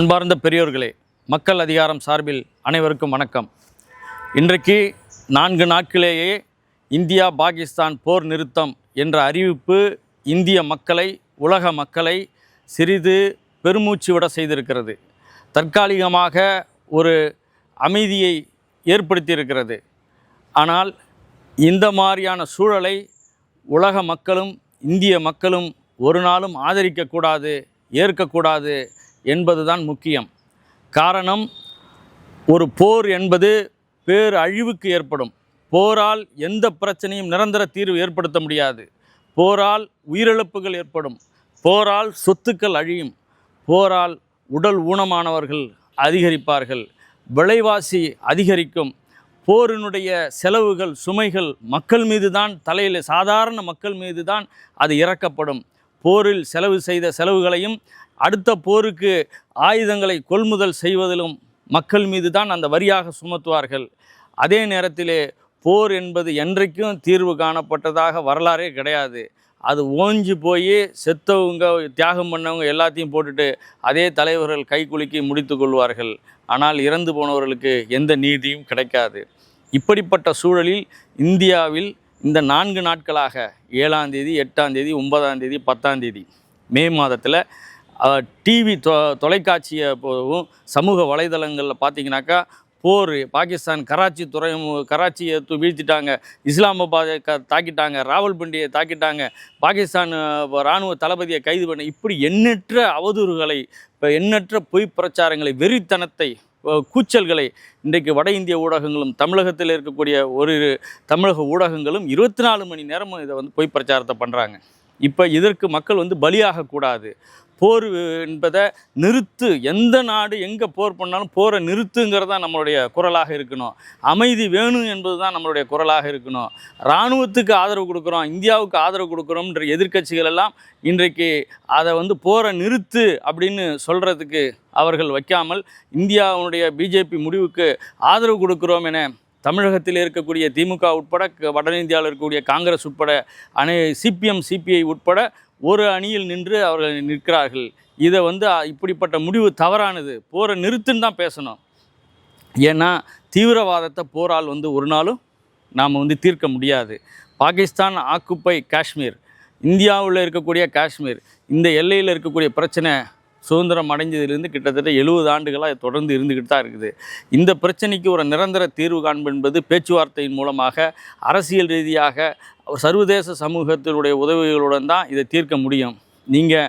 அன்பார்ந்த பெரியோர்களே மக்கள் அதிகாரம் சார்பில் அனைவருக்கும் வணக்கம். இன்றைக்கு நான்கு நாட்களிலேயே இந்தியா பாகிஸ்தான் போர் நிறுத்தம் என்ற அறிவிப்பு இந்திய மக்களை உலக மக்களை சிறிது பெருமூச்சு விட செய்திருக்கிறது. தற்காலிகமாக ஒரு அமைதியை ஏற்படுத்தியிருக்கிறது. ஆனால் இந்த மாதிரியான சூழலை உலக மக்களும் இந்திய மக்களும் ஒரு நாளும் ஆதரிக்கக்கூடாது ஏற்கக்கூடாது என்பதுதான் முக்கியம். காரணம் ஒரு போர் என்பது பேர் அழிவுக்கு ஏற்படும். போரால் எந்த பிரச்சனையும் நிரந்தர தீர்வு ஏற்படுத்த முடியாது. போரால் உயிரிழப்புகள் ஏற்படும். போரால் சொத்துக்கள் அழியும். போரால் உடல் ஊனமானவர்கள் அதிகரிப்பார்கள். விலைவாசி அதிகரிக்கும். போரினுடைய செலவுகள் சுமைகள் மக்கள் மீது தான் தலையில் சாதாரண மக்கள் மீது தான் அது இறக்கப்படும். போரில் செலவு செய்த செலவுகளையும் அடுத்த போருக்கு ஆயுதங்களை கொள்முதல் செய்வதிலும் மக்கள் மீது தான் அந்த வரியாக சுமத்துவார்கள். அதே நேரத்திலே போர் என்பது என்றைக்கும் தீர்வு காணப்பட்டதாக வரலாறே கிடையாது. அது ஓஞ்சி போய் செத்தவங்க தியாகம் பண்ணவங்க எல்லாத்தையும் போட்டுட்டு அதே தலைவர்கள் கைக்குலுக்கி முடித்து கொள்வார்கள். ஆனால் இறந்து போனவர்களுக்கு எந்த நீதியும் கிடைக்காது. இப்படிப்பட்ட சூழலில் இந்தியாவில் இந்த நான்கு நாட்களாக ஏழாம் தேதி எட்டாம் தேதி ஒன்பதாம் தேதி பத்தாம் தேதி மே மாதத்தில் டிவி தொ தொலைக்காட்சியை போகவும் சமூக வலைதளங்களில் பார்த்தீங்கன்னாக்கா போர் பாகிஸ்தான் கராச்சி துறைமு கராச்சியை வீழ்த்திட்டாங்க இஸ்லாமாபாதை க தாக்கிட்டாங்க ராவல்பிண்டியை தாக்கிட்டாங்க பாகிஸ்தான் இராணுவ தளபதியை கைது பண்ண இப்படி எண்ணற்ற அவதூறுகளை இப்போ எண்ணற்ற பொய் பிரச்சாரங்களை வெறித்தனத்தை கூச்சல்களை இன்றைக்கு வட இந்திய ஊடகங்களும் தமிழகத்தில் இருக்கக்கூடிய ஒரு தமிழக ஊடகங்களும் இருபத்தி நாலு மணி நேரமும் இதை வந்து பொய் பிரச்சாரத்தை பண்ணுறாங்க இப்போ இதற்கு மக்கள் வந்து பலியாகக்கூடாது போர் என்பதை நிறுத்து. எந்த நாடு எங்கே போர் பண்ணாலும் போரை நிறுத்துங்கிறது தான் நம்மளுடைய குரலாக இருக்கணும். அமைதி வேணும் என்பது தான் நம்மளுடைய குரலாக இருக்கணும். இராணுவத்துக்கு ஆதரவு கொடுக்குறோம் இந்தியாவுக்கு ஆதரவு கொடுக்குறோம்ன்ற எதிர்கட்சிகள் எல்லாம் இன்றைக்கு அதை வந்து போரை நிறுத்து அப்படின்னு சொல்கிறதுக்கு அவர்கள் வைக்காமல் இந்தியாவுடைய பிஜேபி முடிவுக்கு ஆதரவு கொடுக்குறோம் என தமிழகத்தில் இருக்கக்கூடிய திமுக உட்பட க- வட இந்தியாவில் இருக்கக்கூடிய காங்கிரஸ் உட்பட அணி சிபிஎம் சிபிஐ உட்பட ஒரு அணியில் நின்று அவர்கள் நிற்கிறார்கள். இதை வந்து இப்படிப்பட்ட முடிவு தவறானது. போரை நிறுத்துன்னு தான் பேசணும். ஏன்னா தீவிரவாதத்தை போரால் வந்து ஒரு நாளும் நாம் வந்து தீர்க்க முடியாது. பாகிஸ்தான் ஆக்குப்பை காஷ்மீர் இந்தியாவில் இருக்கக்கூடிய காஷ்மீர் இந்த எல்லையில் இருக்கக்கூடிய பிரச்சனை சுதந்திரம் அடைஞ்சதிலிருந்து கிட்டத்தட்ட எழுபது ஆண்டுகளாக தொடர்ந்து இருந்துக்கிட்டு தான் இருக்குது. இந்த பிரச்சனைக்கு ஒரு நிரந்தர தீர்வு காண்பு என்பது பேச்சுவார்த்தையின் மூலமாக அரசியல் ரீதியாக சர்வதேச சமூகத்தினுடைய உதவிகளுடன் தான் இதை தீர்க்க முடியும். நீங்கள்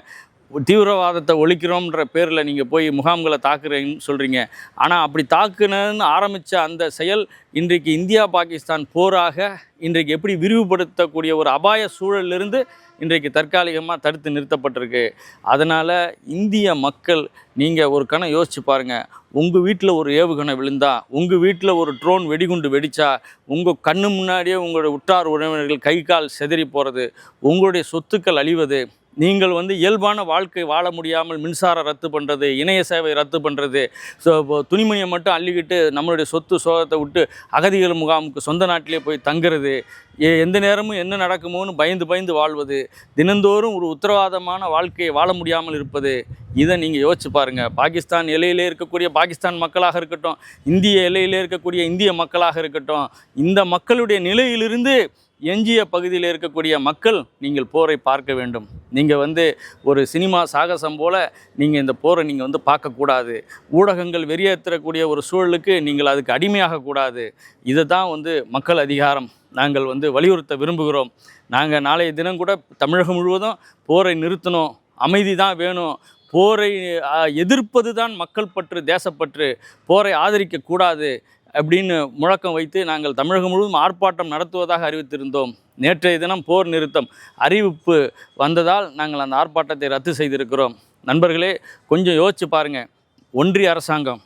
தீவிரவாதத்தை ஒழிக்கிறோம்ன்ற பேரில் நீங்கள் போய் முகாம்களை தாக்குறீங்கன்னு சொல்கிறீங்க ஆனால் அப்படி தாக்குனன்னு ஆரம்பித்த அந்த செயல் இன்றைக்கு இந்தியா பாகிஸ்தான் போராக இன்றைக்கு எப்படி விரிவுபடுத்தக்கூடிய ஒரு அபாய சூழலிருந்து இன்றைக்கு தற்காலிகமாக தடுத்து நிறுத்தப்பட்டிருக்கு. அதனால் இந்திய மக்கள் நீங்கள் ஒரு கணம் யோசித்து பாருங்கள் உங்கள் வீட்டில் ஒரு ஏவுகணை விழுந்தா உங்கள் வீட்டில் ஒரு ட்ரோன் வெடிகுண்டு வெடித்தா உங்கள் கண்ணு முன்னாடியே உங்களுடைய உற்றார் உறவினர்கள் கை கால் செதறி போகிறது உங்களுடைய சொத்துக்கள் அழிவது நீங்கள் வந்து இயல்பான வாழ்க்கை வாழ முடியாமல் மின்சாரம் ரத்து பண்ணுறது இணைய சேவை ரத்து பண்ணுறது ஸோ துணிமணியை மட்டும் அள்ளிக்கிட்டு நம்மளுடைய சொத்து சோகத்தை விட்டு அகதிகள் முகாமுக்கு சொந்த நாட்டிலே போய் தங்குறது எ- எந்த நேரமும் என்ன நடக்குமோன்னு பயந்து பயந்து வாழ்வது தினந்தோறும் ஒரு உத்தரவாதமான வாழ்க்கையை வாழ முடியாமல் இருப்பது இதை நீங்கள் யோசிச்சு பாருங்கள் பாகிஸ்தான் எல்லையிலே இருக்கக்கூடிய பாகிஸ்தான் மக்களாக இருக்கட்டும் இந்திய எல்லையிலே இருக்கக்கூடிய இந்திய மக்களாக இருக்கட்டும் இந்த மக்களுடைய நிலையிலிருந்து எஞ்சிய பகுதியில் இருக்கக்கூடிய மக்கள் நீங்கள் போரை பார்க்க வேண்டும். நீங்கள் வந்து ஒரு சினிமா சாகசம் போல் நீங்கள் இந்த போரை நீங்கள் வந்து பார்க்கக்கூடாது ஊடகங்கள் வெறியேற்றக்கூடிய ஒரு சூழலுக்கு நீங்கள் அதுக்கு அடிமையாகக்கூடாது இதை தான் வந்து மக்கள் அதிகாரம். நாங்கள் வந்து வலியுறுத்த விரும்புகிறோம். நாங்கள் நாளைய தினம் கூட தமிழகம் முழுவதும் போரை நிறுத்தணும். அமைதி தான் வேணும். போரை எதிர்ப்பது தான் மக்கள் பற்று தேசப்பற்று. போரை ஆதரிக்கக்கூடாது அப்படின்னு முழக்கம் வைத்து நாங்கள் தமிழகம் முழுவதும் ஆர்ப்பாட்டம் நடத்துவதாக அறிவித்திருந்தோம். நேற்றைய தினம் போர் நிறுத்தம் அறிவிப்பு வந்ததால் நாங்கள் அந்த ஆர்ப்பாட்டத்தை ரத்து செய்திருக்கிறோம். நண்பர்களே கொஞ்சம் யோசிச்சு பாருங்கள் ஒன்றிய அரசாங்கம்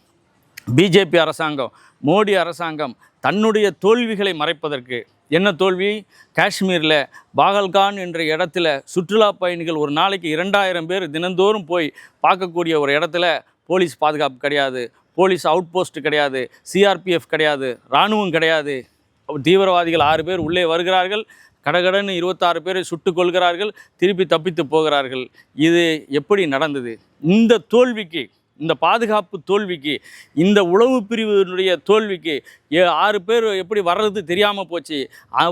பிஜேபி அரசாங்கம் மோடி அரசாங்கம் தன்னுடைய தோல்விகளை மறைப்பதற்கு என்ன தோல்வி? காஷ்மீரில் பாகல்கான் என்ற இடத்துல சுற்றுலா பயணிகள் ஒரு நாளைக்கு இரண்டாயிரம் பேர் தினந்தோறும் போய் பார்க்கக்கூடிய ஒரு இடத்துல போலீஸ் பாதுகாப்பு கிடையாது. போலீஸ் அவுட் போஸ்ட் கிடையாது சிஆர்பிஎஃப் கிடையாது இராணுவம் கிடையாது. தீவிரவாதிகள் ஆறு பேர் உள்ளே வருகிறார்கள் கடகடன்னு இருபத்தாறு பேரை சுட்டுக் கொள்கிறார்கள் திருப்பி தப்பித்து போகிறார்கள். இது எப்படி நடந்தது? இந்த தோல்விக்கு இந்த பாதுகாப்பு தோல்விக்கு இந்த உளவு பிரிவினுடைய தோல்விக்கு ஏ- ஆறு பேர் எப்படி வர்றது தெரியாமல் போச்சு.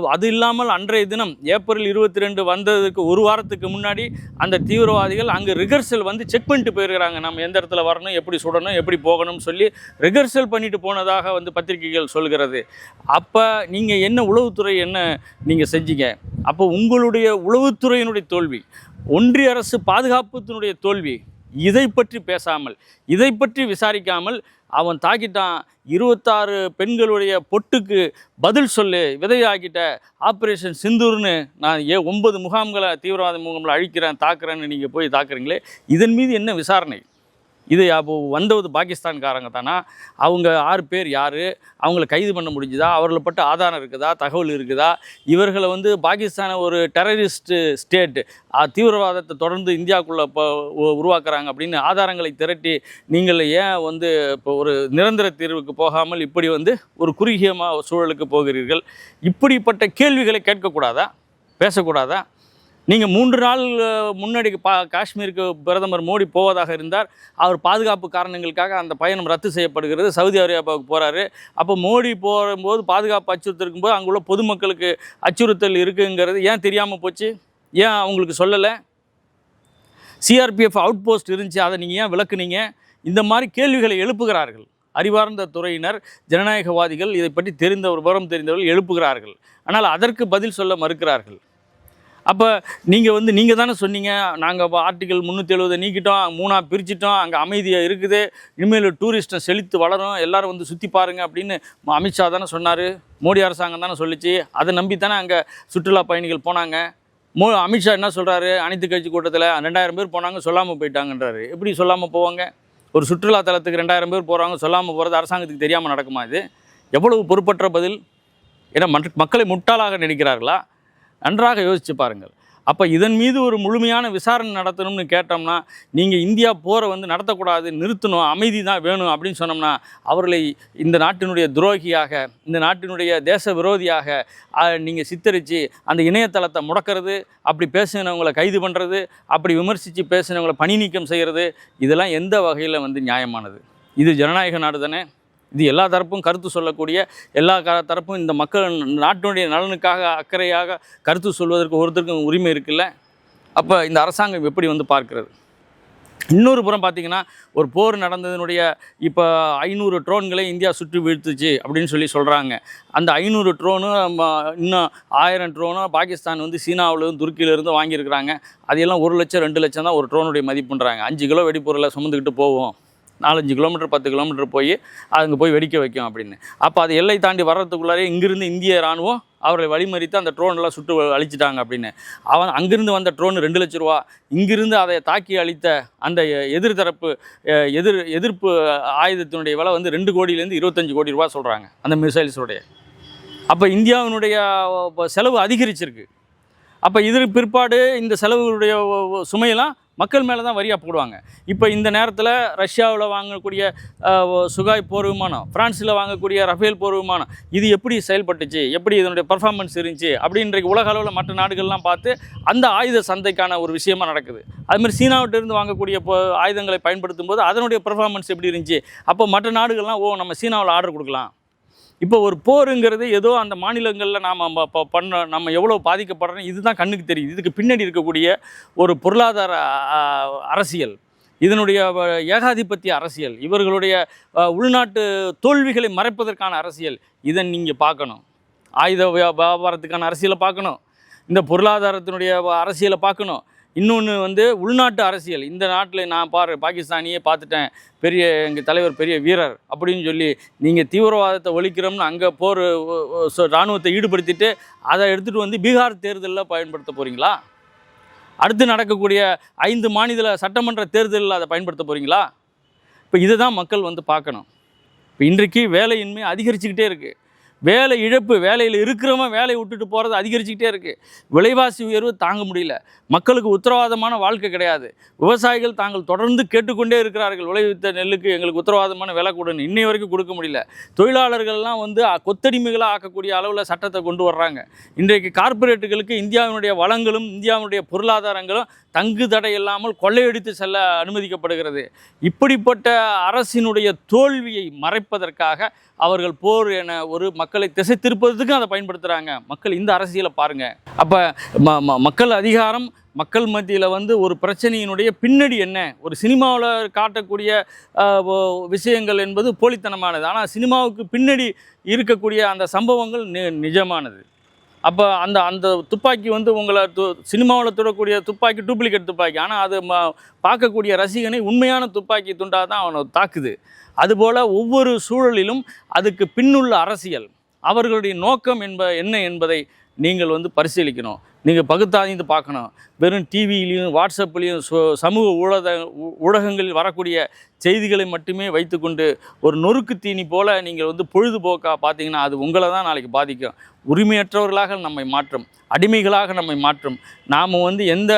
அது இல்லாமல் அன்றைய தினம் ஏப்ரல் இருபத்தி ரெண்டு வந்ததுக்கு ஒரு வாரத்துக்கு முன்னாடி அந்த தீவிரவாதிகள் அங்கே ரிகர்சல் வந்து செக் பண்ணிட்டு போயிருக்கிறாங்க. நம்ம எந்த இடத்துல வரணும் எப்படி சுடணும் எப்படி போகணும்னு சொல்லி ரிகர்சல் பண்ணிட்டு போனதாக வந்து பத்திரிகைகள் சொல்கிறது. அப்போ நீங்கள் என்ன உளவுத்துறை என்ன நீங்கள் செஞ்சீங்க? அப்போ உங்களுடைய உளவுத்துறையினுடைய தோல்வி ஒன்றிய அரசு பாதுகாப்புத்தினுடைய தோல்வி இதை பற்றி பேசாமல் இதை பற்றி விசாரிக்காமல் அவன் தாக்கிட்டான். இருபத்தாறு பெண்களுடைய பொட்டுக்கு பதில் சொல்லு விதையாக்கிட்ட ஆப்ரேஷன் சிந்தூர்னு நான் ஏ ஒன்பது முகாம்களை தீவிரவாத முகாம்களை அழிக்கிறேன் தாக்குறேன்னு நீங்கள் போய் தாக்குறீங்களே இதன் மீது என்ன விசாரணை? இது அப்போ வந்தது பாகிஸ்தான்காரங்க தானா அவங்க ஆறு பேர் யார்? அவங்கள கைது பண்ண முடிஞ்சுதா? அவர்களை பட்ட ஆதாரம் இருக்குதா? தகவல் இருக்குதா? இவர்களை வந்து பாகிஸ்தானை ஒரு டெரரிஸ்ட் ஸ்டேட் தீவிரவாதத்தை தொடர்ந்து இந்தியாவுக்குள்ளே இப்போ உருவாக்குறாங்க அப்படின்னு ஆதாரங்களை திரட்டி நீங்கள் ஏன் வந்து இப்போ ஒரு நிரந்தர தீர்வுக்கு போகாமல் இப்படி வந்து ஒரு குறுகியமாக சூழலுக்கு போகிறீர்கள்? இப்படிப்பட்ட கேள்விகளை கேட்கக்கூடாதா? பேசக்கூடாதா? நீங்கள் மூன்று நாள் முன்னாடி பா காஷ்மீருக்கு பிரதமர் மோடி போவதாக இருந்தார். அவர் பாதுகாப்பு காரணங்களுக்காக அந்த பயணம் ரத்து செய்யப்படுகிறது. சவுதி அரேபியாவுக்கு போகிறாரு அப்போ மோடி போகும்போது பாதுகாப்பு அச்சுறுத்தல் இருக்கும்போது அங்குள்ள பொதுமக்களுக்கு அச்சுறுத்தல் இருக்குங்கிறது ஏன் தெரியாமல் போச்சு? ஏன் அவங்களுக்கு சொல்லலை? சிஆர்பிஎஃப் அவுட் போஸ்ட் இருந்துச்சு. அதை நீங்கள் ஏன் விளக்குனீங்க? இந்த மாதிரி கேள்விகளை எழுப்புகிறார்கள். அறிவார்ந்த துறையினர் ஜனநாயகவாதிகள் இதை பற்றி தெரிந்த ஒரு விவரம் தெரிந்தவர்கள் எழுப்புகிறார்கள். ஆனால் அதற்கு பதில் சொல்ல மறுக்கிறார்கள். அப்போ நீங்கள் வந்து நீங்கள் தானே சொன்னீங்க. நாங்கள் ஆர்டிகல் முந்நூற்றி எழுபதை நீக்கிட்டோம் மூணாக பிரிச்சிட்டோம் அங்கே அமைதியாக இருக்குது. இனிமேல் டூரிஸ்ட்டை செழித்து வளரும் எல்லாரும் வந்து சுற்றி பாருங்கள் அப்படின்னு அமித்ஷா தானே சொன்னார். மோடி அரசாங்கம் தானே சொல்லிச்சு. அதை நம்பி தானே அங்கே சுற்றுலா பயணிகள் போனாங்க. மோ அமித்ஷா என்ன சொல்கிறாரு அனைத்து கட்சி கூட்டத்தில் ரெண்டாயிரம் பேர் போனாங்க சொல்லாமல் போயிட்டாங்கன்றாரு. எப்படி சொல்லாமல் போவாங்க? ஒரு சுற்றுலா தலத்துக்கு ரெண்டாயிரம் பேர் போகிறாங்க சொல்லாமல் போகிறது அரசாங்கத்துக்கு தெரியாமல் நடக்குமா இது? எவ்வளவு பொறுப்பற்ற பதில்? ஏன்னா மற்ற மக்களை முட்டாளாக நினைக்கிறார்களா? நன்றாக யோசித்து பாருங்கள். அப்போ இதன் மீது ஒரு முழுமையான விசாரணை நடத்தணும்னு கேட்டோம்னா நீங்கள் இந்தியா போரை வந்து நடத்தக்கூடாது நிறுத்தணும் அமைதி தான் வேணும் அப்படின்னு சொன்னோம்னா அவர்களை இந்த நாட்டினுடைய துரோகியாக இந்த நாட்டினுடைய தேச விரோதியாக நீங்கள் சித்தரித்து அந்த இணையதளத்தை முடக்கிறது அப்படி பேசினவங்களை கைது பண்ணுறது அப்படி விமர்சித்து பேசினவங்களை பணி நீக்கம் செய்கிறது இதெல்லாம் எந்த வகையில் வந்து நியாயமானது? இது ஜனநாயக நாடு தானே? இது எல்லா தரப்பும் கருத்து சொல்லக்கூடிய எல்லா க தரப்பும் இந்த மக்கள் நாட்டினுடைய நலனுக்காக அக்கறையாக கருத்து சொல்வதற்கு ஒருத்தருக்கும் உரிமை இருக்குல்ல? அப்போ இந்த அரசாங்கம் எப்படி வந்து பார்க்கிறது? இன்னொரு புறம் பார்த்தீங்கன்னா ஒரு போர் நடந்ததனுடைய இப்போ ஐநூறு ட்ரோன்களை இந்தியா சுற்றி வீழ்த்துச்சு அப்படின்னு சொல்லி சொல்கிறாங்க அந்த ஐநூறு ட்ரோனும் இன்னும் ஆயிரம் ட்ரோனும் பாகிஸ்தான் வந்து சீனாவிலேருந்து துருக்கியிலேருந்து வாங்கியிருக்கிறாங்க. அதையெல்லாம் ஒரு லட்சம் ரெண்டு லட்சம் தான் ஒரு ட்ரோனுடைய மதிப்புன்றாங்க. அஞ்சு கிலோ வெடிப்பொருளை சுமந்துக்கிட்டு போவோம். நாலஞ்சு கிலோமீட்டர் பத்து கிலோமீட்டர் போய் அங்கே போய் வெடிக்க வைக்கும் அப்படின்னு. அப்போ அது எல்லை தாண்டி வர்றதுக்குள்ளாரே இங்கிருந்து இந்திய ராணுவம் அவர்களை வழிமறித்து அந்த ட்ரோனெல்லாம் சுட்டு அழிச்சிட்டாங்க அப்படின்னு. அவன் அங்கிருந்து வந்த ட்ரோன் ரெண்டு லட்ச ரூபா இங்கிருந்து அதை தாக்கி அழித்த அந்த எதிர்தரப்பு எதிர் எதிர்ப்பு ஆயுதத்தினுடைய விலை வந்து ரெண்டு கோடியிலேருந்து இருபத்தஞ்சு கோடி ரூபா சொல்கிறாங்க அந்த மிசைல்ஸுடைய அப்போ இந்தியாவினுடைய செலவு அதிகரிச்சிருக்கு. அப்போ இதற்கு பிற்பாடு இந்த செலவுடைய சுமையெல்லாம் மக்கள் மேலே தான் வரியாக போடுவாங்க. இப்போ இந்த நேரத்தில் ரஷ்யாவில் வாங்கக்கூடிய சுகாய் போர் விமானம் ஃப்ரான்ஸில் வாங்கக்கூடிய ரஃபேல் போர் விமானம் இது எப்படி செயல்பட்டுச்சு? எப்படி இதனுடைய பர்ஃபார்மன்ஸ் இருந்துச்சு? அப்படின்றைக்கு உலக அளவில் மற்ற நாடுகள்லாம் பார்த்து அந்த ஆயுத சந்தைக்கான ஒரு விஷயமா நடக்குது. அதுமாதிரி சீனாவிட்டிருந்து வாங்கக்கூடிய ஆயுதங்களை பயன்படுத்தும் போது அதனுடைய பர்ஃபார்மன்ஸ் எப்படி இருந்துச்சு? அப்போ மற்ற நாடுகள்லாம் ஓ நம்ம சீனாவில் ஆர்டர் கொடுக்கலாம். இப்போ ஒரு போருங்கிறது ஏதோ அந்த மாநிலங்களில் நாம் இப்போ பண்ண நம்ம எவ்வளோ பாதிக்கப்படுறோம் இதுதான் கண்ணுக்கு தெரியுது. இதுக்கு பின்னாடி இருக்கக்கூடிய ஒரு பொருளாதார அரசியல். இதனுடைய வ- ஏகாதிபத்திய அரசியல். இவர்களுடைய உள்நாட்டு தோல்விகளை மறைப்பதற்கான அரசியல். இதை நீங்கள் பார்க்கணும். ஆயுத வியா- வியாபாரத்துக்கான அரசியலை பார்க்கணும். இந்த பொருளாதாரத்தினுடைய அரசியலை பார்க்கணும். இன்னொன்று வந்து உள்நாட்டு அரசியல். இந்த நாட்டில் நான் பாரு பாகிஸ்தானியே பார்த்துட்டேன். பெரிய எங்கள் தலைவர் பெரிய வீரர் அப்படின்னு சொல்லி நீங்கள் தீவிரவாதத்தை ஒழிக்கிறோம்னு அங்கே போர் இராணுவத்தை ஈடுபடுத்திட்டு அதை எடுத்துகிட்டு வந்து பீகார் தேர்தலில் பயன்படுத்த போகிறீங்களா அடுத்து நடக்கக்கூடிய ஐந்து மாநில சட்டமன்ற தேர்தலில் அதை பயன்படுத்த போகிறீங்களா இப்போ இதை தான் மக்கள் வந்து பார்க்கணும். இப்போ இன்றைக்கு வேலையின்மை அதிகரிச்சுக்கிட்டே இருக்குது வேலை இழப்பு வேலையில் இருக்கிறவன் வேலையை விட்டுட்டு போகிறது அதிகரிச்சுக்கிட்டே இருக்குது விலைவாசி உயர்வு தாங்க முடியல. மக்களுக்கு உத்தரவாதமான வாழ்க்கை கிடையாது. விவசாயிகள் தாங்கள் தொடர்ந்து கேட்டுக்கொண்டே இருக்கிறார்கள். விளைவித்த நெல்லுக்கு எங்களுக்கு உத்தரவாதமான விலை கொடுன்னு இன்னை வரைக்கும் கொடுக்க முடியல. தொழிலாளர்கள்லாம் வந்து கொத்தடிமைகளாக ஆக்கக்கூடிய அளவில் சட்டத்தை கொண்டு வர்றாங்க. இன்றைக்கு கார்ப்பரேட்டுகளுக்கு இந்தியாவினுடைய வளங்களும் இந்தியாவினுடைய பொருளாதாரங்களும் தங்கு தடை இல்லாமல் கொள்ளையடித்து செல்ல அனுமதிக்கப்படுகிறது. இப்படிப்பட்ட அரசினுடைய தோல்வியை மறைப்பதற்காக அவர்கள் போர் என ஒரு மக்களை திசை திருப்பதற்கும் அதை பயன்படுத்துகிறாங்க மக்கள் இந்த அரசியலை பாருங்கள் அப்போ ம ம- மக்கள் அதிகாரம் மக்கள் மத்தியில் வந்து ஒரு பிரச்சனையினுடைய பின்னணி என்ன? ஒரு சினிமாவில் காட்டக்கூடிய விஷயங்கள் என்பது போலித்தனமானது. ஆனால் சினிமாவுக்கு பின்னடி இருக்கக்கூடிய அந்த சம்பவங்கள் நி நிஜமானது. அப்போ அந்த அந்த துப்பாக்கி வந்து உங்களை து சினிமாவில் தொடக்கூடிய துப்பாக்கி டூப்ளிகேட் துப்பாக்கி. ஆனால் அது ம பார்க்கக்கூடிய ரசிகனை உண்மையான துப்பாக்கி துண்டாக தான் அவனை தாக்குது. அதுபோல் ஒவ்வொரு சூழலிலும் அதுக்கு பின்னுள்ள அரசியல். அவர்களுடைய நோக்கம் என்ப என்ன என்பதை நீங்கள் வந்து பரிசீலிக்கணும். நீங்கள் பகுத்தாய்ந்து பார்க்கணும். வெறும் டிவியிலையும் வாட்ஸ்அப்லேயும் சமூக ஊடக ஊ- ஊடகங்களில் வரக்கூடிய செய்திகளை மட்டுமே வைத்துக்கொண்டு ஒரு நொறுக்கு தீனி போல் நீங்கள் வந்து பொழுதுபோக்காக பார்த்தீங்கன்னா அது உங்களை தான் நாளைக்கு பாதிக்கும். உரிமையற்றவர்களாக நம்மை மாற்றும். அடிமைகளாக நம்மை மாற்றும். நாம் வந்து எந்த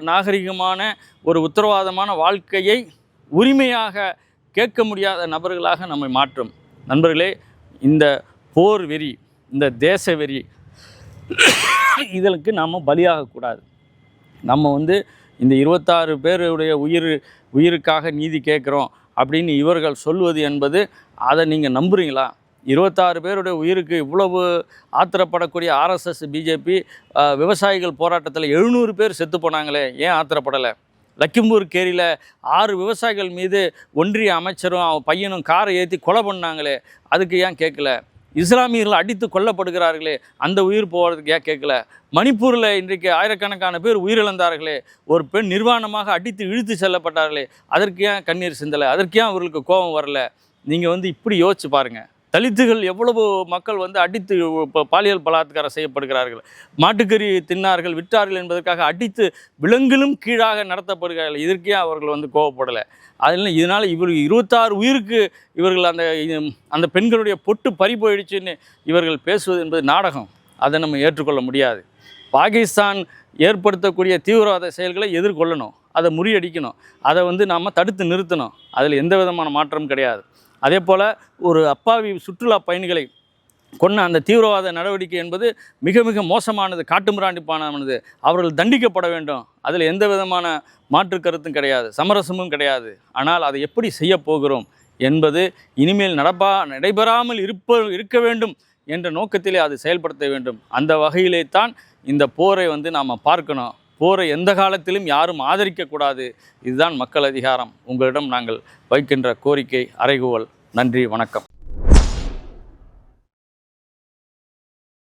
நாகரிகமான ஒரு உத்தரவாதமான வாழ்க்கையை உரிமையாக கேட்க முடியாத நபர்களாக நம்மை மாற்றும். நண்பர்களே இந்த போர் வெறி இந்த தேச வெறி இதற்கு நாம் பலியாகக்கூடாது நம்ம வந்து இந்த இருபத்தாறு பேருடைய உயிர் உயிருக்காக நீதி கேட்குறோம் அப்படின்னு இவர்கள் சொல்வது என்பது அதை நீங்கள் நம்புறீங்களா? இருபத்தாறு பேருடைய உயிருக்கு இவ்வளவு ஆத்திரப்படக்கூடிய ஆர்எஸ்எஸ் பிஜேபி விவசாயிகள் போராட்டத்தில் எழுநூறு பேர் செத்து போனாங்களே ஏன் ஆத்திரப்படலை? லக்கிம்பூர் கேரியில் ஆறு விவசாயிகள் மீது ஒன்றிய அமைச்சரும் அவன் பையனும் காரை ஏற்றி கொலை பண்ணாங்களே அதுக்கு ஏன் கேட்கல? இஸ்லாமியர்கள் அடித்து கொல்லப்படுகிறார்களே அந்த உயிர் போகிறதுக்கு ஏன் கேட்கல? மணிப்பூரில் இன்றைக்கு ஆயிரக்கணக்கான பேர் உயிரிழந்தார்களே ஒரு பெண் நிர்வாணமாக அடித்து இழுத்து செல்லப்பட்டார்களே அதற்கு ஏன் கண்ணீர் சிந்தலை? அதற்கு ஏன் அவர்களுக்கு கோபம் வரல? நீங்கள் வந்து இப்படி யோசிச்சு பாருங்கள் தலித்துகள் எவ்வளவு மக்கள் வந்து அடித்து பாலியல் பலாத்காரம் செய்யப்படுகிறார்கள். மாட்டுக்கறி தின்னார்கள் விற்றார்கள் என்பதற்காக அடித்து விலங்கிலும் கீழாக நடத்தப்படுகிறார்கள். இதற்கே அவர்கள் வந்து கோவப்படலை. அதில் இதனால் இவர் இருபத்தாறு உயிருக்கு இவர்கள் அந்த அந்த பெண்களுடைய பொட்டு பறி போயிடுச்சுன்னு இவர்கள் பேசுவது என்பது நாடகம். அதை நம்ம ஏற்றுக்கொள்ள முடியாது. பாகிஸ்தான் ஏற்படுத்தக்கூடிய தீவிரவாத செயல்களை எதிர்கொள்ளணும். அதை முறியடிக்கணும். அதை வந்து நாம் தடுத்து நிறுத்தணும். அதில் எந்த விதமான மாற்றமும் கிடையாது. அதே போல் ஒரு அப்பாவி சுற்றுலா பயணிகளை கொன்ன அந்த தீவிரவாத நடவடிக்கை என்பது மிக மிக மோசமானது காட்டுமிராண்டிப்பானது அவர்கள் தண்டிக்கப்பட வேண்டும். அதில் எந்த விதமான மாற்று கருத்தும் கிடையாது சமரசமும் கிடையாது. ஆனால் அதை எப்படி செய்ய போகிறோம் என்பது இனிமேல் நடப்பா நடைபெறாமல் இருப்ப இருக்க வேண்டும் என்ற நோக்கத்திலே அது செயல்படுத்த வேண்டும். அந்த வகையிலே தான் இந்த போரை வந்து நாம் பார்க்கணும். போரை எந்த காலத்திலும் யாரும் ஆதரிக்கக்கூடாது இதுதான் மக்கள் அதிகாரம். உங்களிடம் நாங்கள் வைக்கின்ற கோரிக்கை அறைகூவல். நன்றி வணக்கம்.